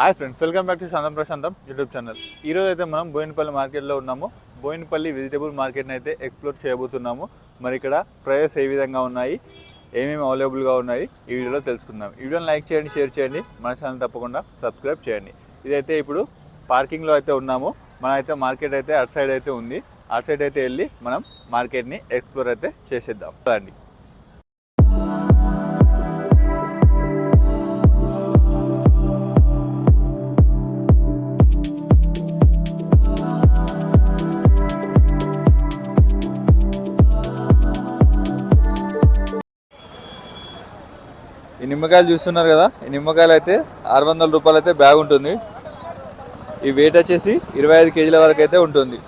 Hi friends welcome back to Shantam Prashantam YouTube channel. ఈరోజు అయితే మనం బోయినపల్లి మార్కెట్లో ఉన్నాము. బోయినపల్లి వెజిటేబుల్ మార్కెట్ని అయితే ఎక్స్ప్లోర్ చేయబోతున్నాము. మరి ఇక్కడ ప్రైజెస్ ఏ విధంగా ఉన్నాయి ఏమేమి అవైలబుల్గా ఉన్నాయి ఈ వీడియోలో తెలుసుకుందాం. ఈ వీడియోని లైక్ చేయండి షేర్ చేయండి. మన ఛానల్ తప్పకుండా సబ్స్క్రైబ్ చేయండి. ఇదైతే ఇప్పుడు పార్కింగ్లో అయితే ఉన్నాము. మన అయితే మార్కెట్ అయితే అటు సైడ్ అయితే ఉంది. అటు సైడ్ అయితే వెళ్ళి మనం మార్కెట్ని ఎక్స్ప్లోర్ అయితే చేసేద్దాం. రండి నిమ్మకాయలు చూస్తున్నారు కదా ఈ నిమ్మకాయలు అయితే ఆరు వందల రూపాయలు అయితే బ్యాగ్ ఉంటుంది. ఈ వెయిట్ వచ్చేసి ఇరవై ఐదు కేజీల వరకు అయితే ఉంటుంది.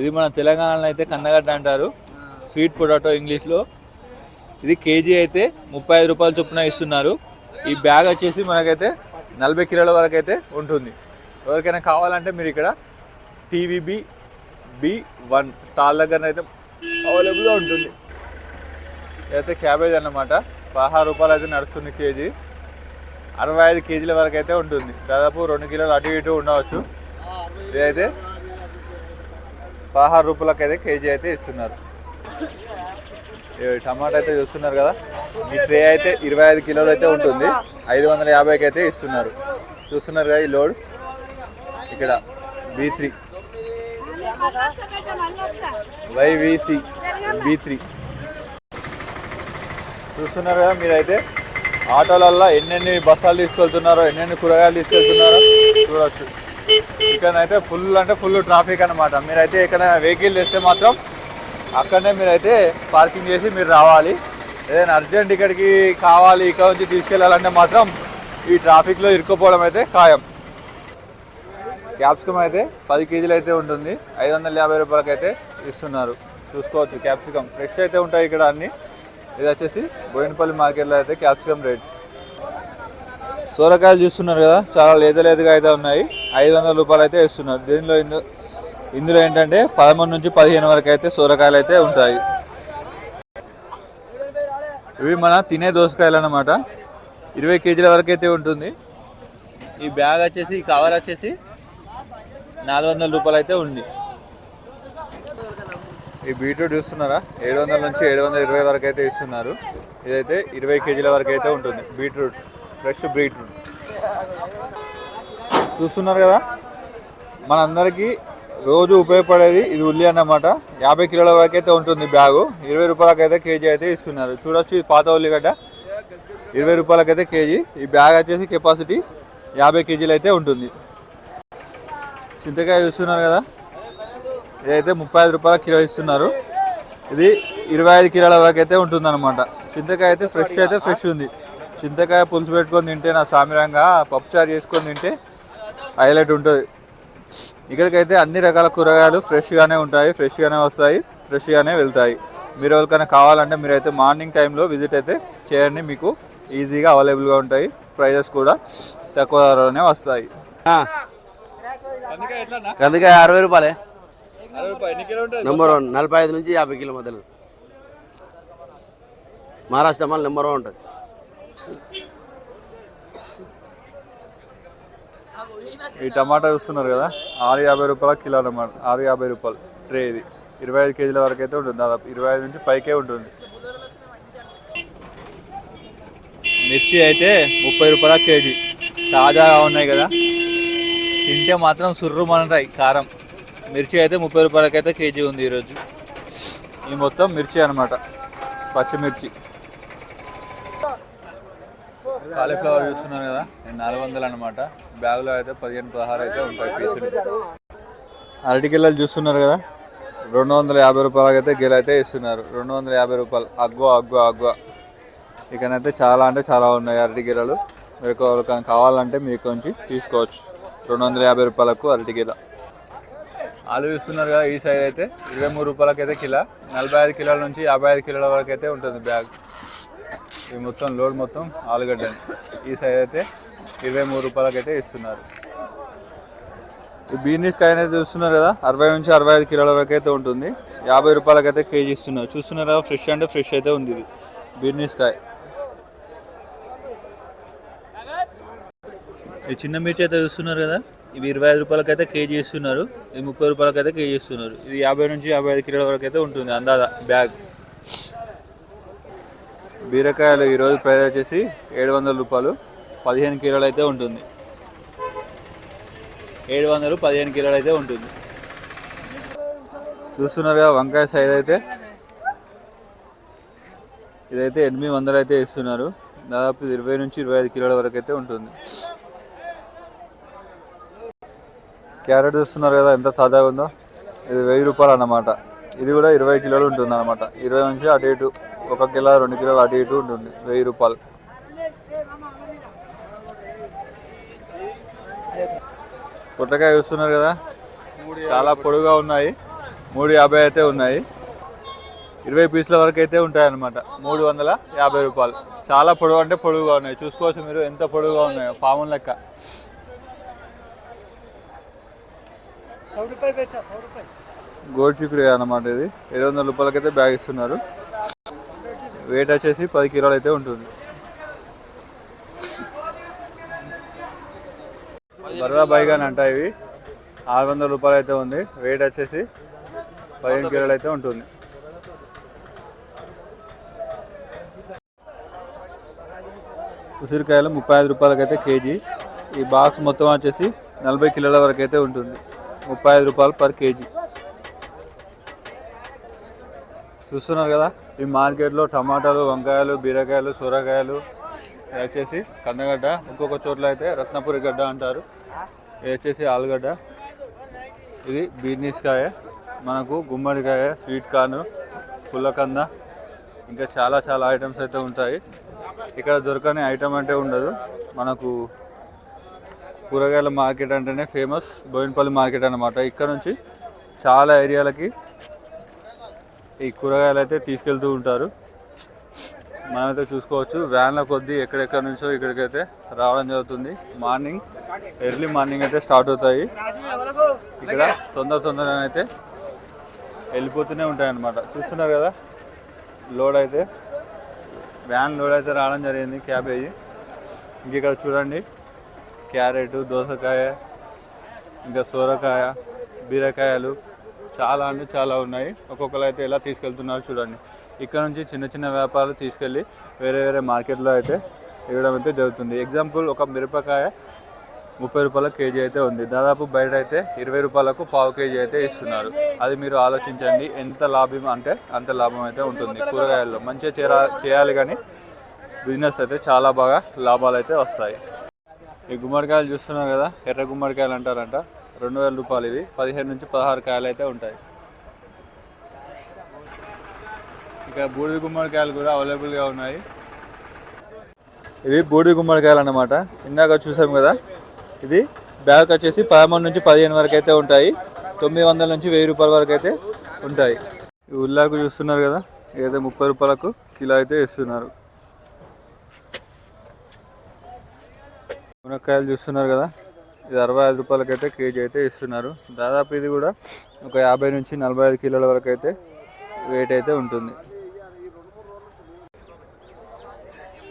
ఇది మన తెలంగాణలో అయితే కందగడ్డ అంటారు. స్వీట్ పొటాటో ఇంగ్లీష్లో ఇది కేజీ అయితే ముప్పై ఐదు రూపాయల చొప్పున ఇస్తున్నారు. ఈ బ్యాగ్ వచ్చేసి మనకైతే నలభై కిలోల వరకు అయితే ఉంటుంది. ఎవరికైనా కావాలంటే మీరు ఇక్కడ టీవీబీ బి వన్ స్టాల్ దగ్గర అయితే అవైలబుల్గా ఉంటుంది. ఇదైతే క్యాబేజ్ అన్నమాట. పదహారు రూపాయలు అయితే నడుస్తుంది కేజీ. అరవై ఐదు కేజీల వరకు అయితే ఉంటుంది. దాదాపు రెండు కిలోలు అటు ఇటు ఉండవచ్చు. ఇదైతే పదహారు రూపాయలకి అయితే కేజీ అయితే ఇస్తున్నారు. టమాటా అయితే చూస్తున్నారు కదా. ఈ ట్రే అయితే ఇరవై ఐదు కిలోలు అయితే ఉంటుంది. ఐదు వందల యాభైకి అయితే ఇస్తున్నారు. చూస్తున్నారు కదా ఈ లోడ్? ఇక్కడ B three. YVC B three. చూస్తున్నారు కదా మీరైతే. ఆటోలల్లో ఎన్నెన్ని బస్తాలు తీసుకెళ్తున్నారో ఎన్నెన్ని కూరగాయలు తీసుకెళ్తున్నారో చూడవచ్చు ఇక్కడనైతే ఫుల్ అంటే ఫుల్ ట్రాఫిక్ అనమాట మీరైతే ఎక్కడైనా వెహికల్ తెస్తే మాత్రం అక్కడనే మీరైతే పార్కింగ్ చేసి మీరు రావాలి. ఏదైనా అర్జెంట్ ఇక్కడికి కావాలి ఇక్కడ నుంచి తీసుకెళ్ళాలంటే మాత్రం ఈ ట్రాఫిక్లో ఇరుక్కుపోవడం అయితే ఖాయం. క్యాప్సికమ్ అయితే పది కేజీలు అయితే ఉంటుంది. ఐదు వందల యాభై రూపాయలకి అయితే ఇస్తున్నారు. చూసుకోవచ్చు క్యాప్సికమ్. ఫ్రెష్ అయితే ఉంటాయి ఇక్కడ అన్ని. ఇది వచ్చేసి బోయినపల్లి మార్కెట్లో అయితే క్యాప్సికమ్ రేట్. సోరకాయలు చూస్తున్నారు కదా చాలా లేత లేతగా అయితే ఉన్నాయి. ఐదు వందల రూపాయలు అయితే ఇస్తున్నారు దీనిలో ఇందు ఇందులో ఏంటంటే పదమూడు నుంచి పదిహేను వరకు అయితే సోరకాయలు అయితే ఉంటాయి. ఇవి మన తినే దోసకాయలు అన్నమాట. ఇరవై కేజీల వరకు అయితే ఉంటుంది. ఈ బ్యాగ్ వచ్చేసి ఈ కవర్ వచ్చేసి నాలుగు వందల రూపాయలు అయితే ఉంది. ఈ బీట్రూట్ చూస్తున్నారా? ఏడు వందల నుంచి ఏడు వందల ఇరవై వరకు అయితే ఇస్తున్నారు. ఇదైతే ఇరవై కేజీల వరకు అయితే ఉంటుంది. Beetroot fresh beetroot. చూస్తున్నారు కదా? మనందరికీ రోజు ఉపయోగపడేది ఇది ఉల్లి అన్నమాట. యాభై కిలోల వరకు అయితే ఉంటుంది బ్యాగు. ఇరవై రూపాయలకైతే అయితే కేజీ అయితే ఇస్తున్నారు. చూడొచ్చు ఇది పాత ఉల్లిగడ్డ. ఇరవై రూపాయలకైతే కేజీ. ఈ బ్యాగ్ వచ్చేసి కెపాసిటీ యాభై కేజీలు అయితే ఉంటుంది. చింతకాయ చూస్తున్నారు కదా? ఇదైతే ముప్పై ఐదు రూపాయల కిలో ఇస్తున్నారు. ఇది ఇరవై ఐదు కిలోల వరకు అయితే ఉంటుంది అనమాట చింతకాయ అయితే ఫ్రెష్ అయితే ఫ్రెష్ ఉంది. చింతకాయ పులుసు పెట్టుకొని తింటే నా సామిరంగా పప్పుచారు చేసుకొని తింటే హైలైట్ ఉంటుంది. ఇక్కడికైతే అన్ని రకాల కూరగాయలు ఫ్రెష్గానే ఉంటాయి ఫ్రెష్గానే వస్తాయి ఫ్రెష్గానే వెళ్తాయి. మీరు ఎవరికైనా కావాలంటే మీరైతే మార్నింగ్ టైంలో విజిట్ అయితే చేయండి. మీకు ఈజీగా అవైలబుల్గా ఉంటాయి. ప్రైజెస్ కూడా తక్కువ ధరలోనే వస్తాయి. కందికాయ అరవై రూపాయలే. నెంబర్ వన్ నలభై ఐదు నుంచి యాభై కిలో మధ్యలో. మహారాష్ట్ర మళ్ళీ నెంబర్ వన్ ఉంటుంది. ఈ టమాటా చూస్తున్నారు కదా ఆరు యాభై రూపాయల కిలో అన్నమాట ఆరు యాభై రూపాయలు ట్రే ఇది. ఇరవై ఐదు కేజీల వరకు అయితే ఉంటుంది దాదాపు ఇరవై ఐదు నుంచి పైకే ఉంటుంది. మిర్చి అయితే ముప్పై రూపాయల కేజీ. తాజాగా ఉన్నాయి కదా. తింటే మాత్రం సుర్రుమంటాయి కారం. మిర్చి అయితే ముప్పై రూపాయలకైతే కేజీ ఉంది ఈరోజు. ఈ మొత్తం మిర్చి అన్నమాట. పచ్చిమిర్చి. కాలీఫ్లవర్ చూస్తున్నాను కదా నేను నాలుగు వందలు అనమాట బ్యాగులో అయితే పదిహేను పదహారు అయితే ఉంటాయి పీసులు. అరటి గిల్లలు చూస్తున్నారు కదా రెండు వందల యాభై రూపాయలకి అయితే గిల అయితే ఇస్తున్నారు. రెండు వందల యాభై రూపాయలు. అగ్వ అగ్గు అగ్గు. ఇకనైతే చాలా అంటే చాలా ఉన్నాయి అరటి గిరలు మీకు కావాలంటే మీకు కొంచెం తీసుకోవచ్చు. రెండు వందల యాభై రూపాయలకు అరటి గిర ఆలు చూస్తున్నారు కదా ఈ సైజ్ అయితే. ఇరవై మూడు రూపాయలకి అయితే కిలో నలభై ఐదు కిలోల నుంచి యాభై ఐదు కిలోల వరకు అయితే ఉంటుంది బ్యాగ్. ఈ మొత్తం లోడ్ మొత్తం ఆలుగడ్డ. ఈ సైజ్ అయితే ఇరవై మూడు రూపాయలకి అయితే ఇస్తున్నారు. ఈ బీనీస్ కాయ అయితే చూస్తున్నారు కదా అరవై నుంచి అరవై ఐదు కిలోల వరకు అయితే ఉంటుంది. యాభై రూపాయలకైతే కేజీ ఇస్తున్నారు. చూస్తున్నారు? కదా ఫ్రెష్ అంటే ఫ్రెష్ అయితే ఉంది ఇది. బీనీస్ కాయ. ఈ చిన్న మిర్చి అయితే చూస్తున్నారు కదా. ఇవి ఇరవై ఐదు రూపాయలకైతే కేజీ ఇస్తున్నారు. ఇది ముప్పై రూపాయలకైతే కేజీ ఇస్తున్నారు. ఇది యాభై నుంచి యాభై ఐదు కిలోల వరకు అయితే ఉంటుంది అందాద బ్యాగ్. బీరకాయలు ఈరోజు ప్రైస్ వచ్చేసి ఏడు వందల రూపాయలు. పదిహేను కిలోలు అయితే ఉంటుంది. ఏడు వందలు పదిహేను కిలోలు అయితే ఉంటుంది. చూస్తున్నారు కదా వంకాయ సైజ్ అయితే? ఇదైతే ఎనిమిది వందలు అయితే ఇస్తున్నారు. దాదాపు ఇరవై నుంచి ఇరవై ఐదు కిలోల వరకు అయితే ఉంటుంది. క్యారెట్ చూస్తున్నారు కదా ఎంత తాజాగా ఉందో? ఇది వెయ్యి రూపాయలు అన్నమాట. ఇది కూడా ఇరవై కిలోలు ఉంటుంది అనమాట ఇరవై నుంచి అటు ఇటు ఒక కిలో రెండు కిలోలు అటు ఇటు ఉంటుంది వెయ్యి రూపాయలు. పుట్టకాయ చూస్తున్నారు కదా? చాలా పొడుగా ఉన్నాయి. మూడు యాభై అయితే ఉన్నాయి. ఇరవై పీసుల వరకు అయితే ఉంటాయన్నమాట. మూడు వందల యాభై రూపాయలు. చాలా పొడవు అంటే పొడుగుగా ఉన్నాయి. చూసుకోవచ్చు మీరు ఎంత పొడుగుగా ఉన్నాయో పాముల లెక్క. గోడ్ చిక్కుడు అన్నమాట ఇది. ఏడు వందల రూపాయలకైతే బ్యాగ్ ఇస్తున్నారు. వెయిట్ వచ్చేసి పది కిలోలు అయితే ఉంటుంది. బర్రా బైగాన్ అంట ఇవి. ఆరు వందల రూపాయలు అయితే ఉంది. వెయిట్ వచ్చేసి పదిహేను కిలోలు అయితే ఉంటుంది. ఉసిరికాయలు ముప్పై ఐదు రూపాయలకైతే కేజీ. ఈ బాక్స్ మొత్తం వచ్చేసి నలభై కిలోల వరకు అయితే ఉంటుంది. ముప్పై ఐదు రూపాయలు పర్ కేజీ. చూస్తున్నారు కదా ఈ మార్కెట్లో టమాటాలు వంకాయలు బీరకాయలు సొరకాయలు వచ్చేసి కందగడ్డ ఇంకొక చోట్ల అయితే రత్నపురి గడ్డ అంటారు. ఇది వచ్చేసి ఆలుగడ్డ. ఇది బీర్నీస్ కాయ మనకు గుమ్మడికాయ స్వీట్ కార్న్ పుల్లకంద ఇంకా చాలా చాలా ఐటమ్స్ అయితే ఉంటాయి. ఇక్కడ దొరకని ఐటమ్ అంటే ఉండదు. మనకు కూరగాయల మార్కెట్ అంటేనే ఫేమస్ బోయినపల్లి మార్కెట్ అనమాట ఇక్కడ నుంచి చాలా ఏరియాలకి ఈ కూరగాయలు అయితే తీసుకెళ్తూ ఉంటారు. మనమైతే చూసుకోవచ్చు వ్యాన్ల కొద్దీ ఎక్కడెక్కడ నుంచో ఇక్కడికైతే రావడం జరుగుతుంది. మార్నింగ్ ఎర్లీ మార్నింగ్ అయితే స్టార్ట్ అవుతాయి. ఇక్కడ తొందర తొందరగా అయితే వెళ్ళిపోతూనే ఉంటాయి అన్నమాట. చూస్తున్నారు కదా లోడ్ అయితే వ్యాన్ లోడ్ అయితే రావడం జరిగింది క్యాబేజీ ఇంక ఇక్కడ చూడండి. క్యారెట్ దోసకాయ ఇంకా సోరకాయ బీరకాయలు చాలా అంటే చాలా ఉన్నాయి. ఒక్కొక్కరు అయితే ఎలా తీసుకెళ్తున్నారు చూడండి. ఇక్కడ నుంచి చిన్న చిన్న వ్యాపారాలు తీసుకెళ్ళి వేరే వేరే మార్కెట్లో అయితే ఇవ్వడం అయితే జరుగుతుంది. ఎగ్జాంపుల్ ఒక మిరపకాయ ముప్పై రూపాయల కేజీ అయితే ఉంది. దాదాపు బయట అయితే ఇరవై రూపాయలకు పావు కేజీ అయితే ఇస్తున్నారు. అది మీరు ఆలోచించండి. ఎంత లాభం అంటే అంత లాభం అయితే ఉంటుంది కూరగాయల్లో. మంచిగా చేరా చేయాలి కానీ బిజినెస్ అయితే చాలా బాగా లాభాలు అయితే వస్తాయి. ఈ గుమ్మడికాయలు చూస్తున్నారు కదా ఎర్ర గుమ్మడికాయలు అంటారంట. రెండు వేల రూపాయలు ఇవి. పదిహేను నుంచి పదహారు కాయలు అయితే ఉంటాయి. ఇక బూడిద గుమ్మడికాయలు కూడా అవైలబుల్గా ఉన్నాయి. ఇవి బూడిద గుమ్మడికాయలు అన్నమాట. ఇందాక చూసాం కదా ఇది బ్యాగ్ వచ్చేసి పదమూడు నుంచి పదిహేను వరకు అయితే ఉంటాయి. తొమ్మిది వందల నుంచి వెయ్యి రూపాయల వరకు అయితే ఉంటాయి. ఉల్లాకు చూస్తున్నారు కదా ఏదైతే ముప్పై రూపాయలకు కిలో అయితే ఇస్తున్నారు. మునక్కాయలు చూస్తున్నారు కదా. ఇది అరవై ఐదు రూపాయలకైతే కేజీ అయితే ఇస్తున్నారు. దాదాపు ఇది కూడా ఒక యాభై నుంచి నలభై ఐదు కిలోల వరకు అయితే వెయిట్ అయితే ఉంటుంది.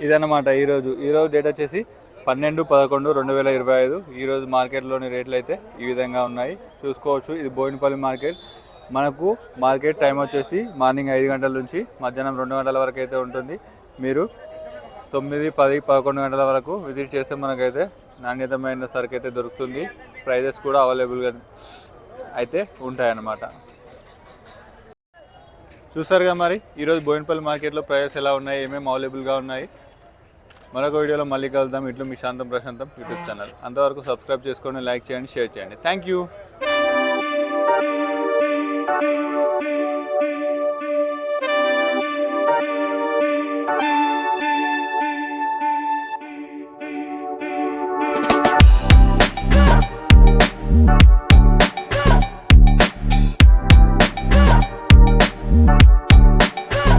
ఇదన్నమాట ఈరోజు. ఈరోజు డేట్ వచ్చేసి పన్నెండు పదకొండు రెండు వేల ఇరవై ఐదు. ఈరోజు మార్కెట్లోని రేట్లు అయితే ఈ విధంగా ఉన్నాయి. చూసుకోవచ్చు ఇది బోయినపల్లి మార్కెట్. మనకు మార్కెట్ టైం వచ్చేసి మార్నింగ్ ఐదు గంటల నుంచి మధ్యాహ్నం రెండు గంటల వరకు అయితే ఉంటుంది. మీరు తొమ్మిది పది పదకొండు గంటల వరకు విజిట్ చేస్తే మనకైతే నాణ్యతమైన సరుకు అయితే దొరుకుతుంది. ప్రైజెస్ కూడా అవైలబుల్గా అయితే ఉంటాయన్నమాట. చూసారుగా మరి ఈరోజు బోయినపల్లి మార్కెట్లో ప్రైజెస్ ఎలా ఉన్నాయి ఏమేమి అవైలబుల్గా ఉన్నాయి? మరొక వీడియోలో మళ్ళీ కలుద్దాం. ఇట్లు మీ శాంతం ప్రశాంతం యూట్యూబ్ ఛానల్. అంతవరకు సబ్స్క్రైబ్ చేసుకోండి లైక్ చేయండి షేర్ చేయండి. Thank you